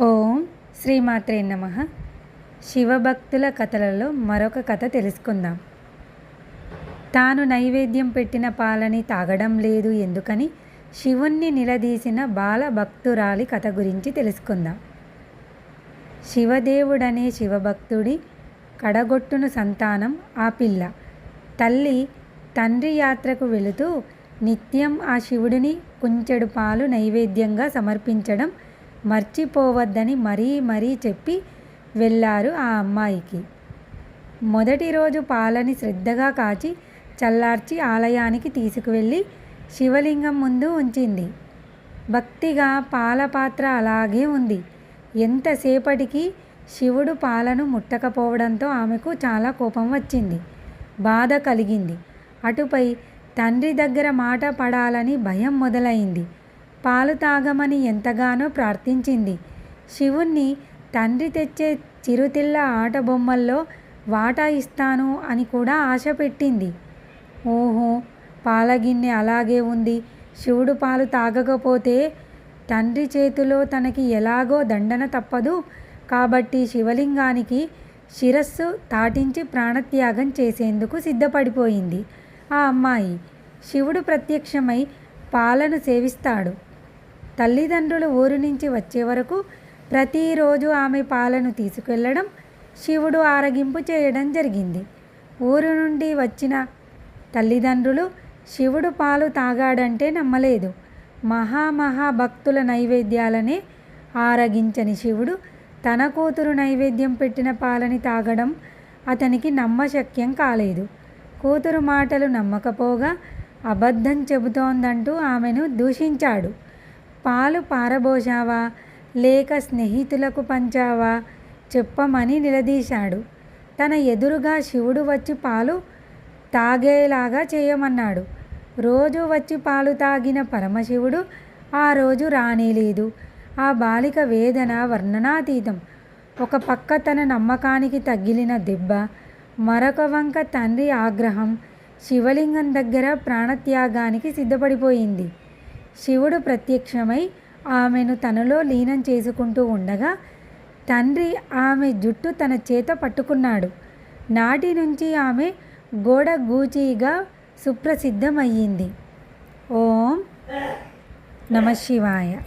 ఓం శ్రీమాత్రే నమ. శివభక్తుల కథలలో మరొక కథ తెలుసుకుందాం. తాను నైవేద్యం పెట్టిన పాలని తాగడం లేదు ఎందుకని శివుణ్ణి నిలదీసిన బాల భక్తురాలి కథ గురించి తెలుసుకుందాం. శివదేవుడనే శివభక్తుడి కడగొట్టును సంతానం ఆ పిల్ల. తల్లి తండ్రి యాత్రకు వెళుతూ నిత్యం ఆ శివుడిని కుంచెడు పాలు నైవేద్యంగా సమర్పించడం మర్చిపోవద్దని మరీ మరీ చెప్పి వెళ్ళారు ఆ అమ్మాయికి. మొదటి రోజు పాలని శ్రద్ధగా కాచి చల్లార్చి ఆలయానికి తీసుకువెళ్ళి శివలింగం ముందు ఉంచింది. భక్తిగా పాల పాత్ర అలాగే ఉంది. ఎంతసేపటికి శివుడు పాలను ముట్టకపోవడంతో ఆమెకు చాలా కోపం వచ్చింది. బాధ కలిగింది. అటుపై తండ్రి దగ్గర మాట పడాలని భయం మొదలైంది. పాలు తాగమని ఎంతగానో ప్రార్థించింది. శివుణ్ణి తండ్రి తెచ్చే చిరుతిళ్ళ ఆట బొమ్మల్లో వాటా ఇస్తాను అని కూడా ఆశ పెట్టింది. ఓహో పాలగిన్నె అలాగే ఉంది. శివుడు పాలు తాగకపోతే తండ్రి చేతిలో తనకి ఎలాగో దండన తప్పదు. కాబట్టి శివలింగానికి శిరస్సు తాటించి ప్రాణత్యాగం చేసేందుకు సిద్ధపడిపోయింది ఆ అమ్మాయి. శివుడు ప్రత్యక్షమై పాలను సేవిస్తాడు. తల్లిదండ్రులు ఊరు నుంచి వచ్చే వరకు ప్రతిరోజు ఆమె పాలను తీసుకెళ్ళడం శివుడు ఆరగింపు చేయడం జరిగింది. ఊరు నుండి వచ్చిన తల్లిదండ్రులు శివుడు పాలు తాగాడంటే నమ్మలేదు. మహామహా భక్తుల నైవేద్యాలనే ఆరగించని శివుడు తన కూతురు నైవేద్యం పెట్టిన పాలని తాగడం అతనికి నమ్మశక్యం కాలేదు. కూతురు మాటలు నమ్మకపోగా అబద్ధం చెబుతోందంటూ ఆమెను దూషించాడు. పాలు పారబోసావా లేక స్నేహితులకు పంచావా? చెప్పమని నిలదీశాడు. తన ఎదురుగా శివుడు వచ్చి పాలు తాగేలాగా చేయమన్నాడు. రోజు వచ్చి పాలు తాగిన పరమశివుడు ఆ రోజు రానేలేదు. ఆ బాలిక వేదన వర్ణనాతీతం. ఒక పక్క తన నమ్మకానికి తగిలిన దెబ్బ మరొక వంక తండ్రి ఆగ్రహం శివలింగం దగ్గర ప్రాణత్యాగానికి సిద్ధపడిపోయింది. శివుడు ప్రత్యక్షమై ఆమెను తనలో లీనం చేసుకుంటూ ఉండగా తండ్రి ఆమె జుట్టు తన చేత పట్టుకున్నాడు. నాటి నుంచి ఆమె గోడ గూచీగా సుప్రసిద్ధమయ్యింది. ఓం నమ శివాయ.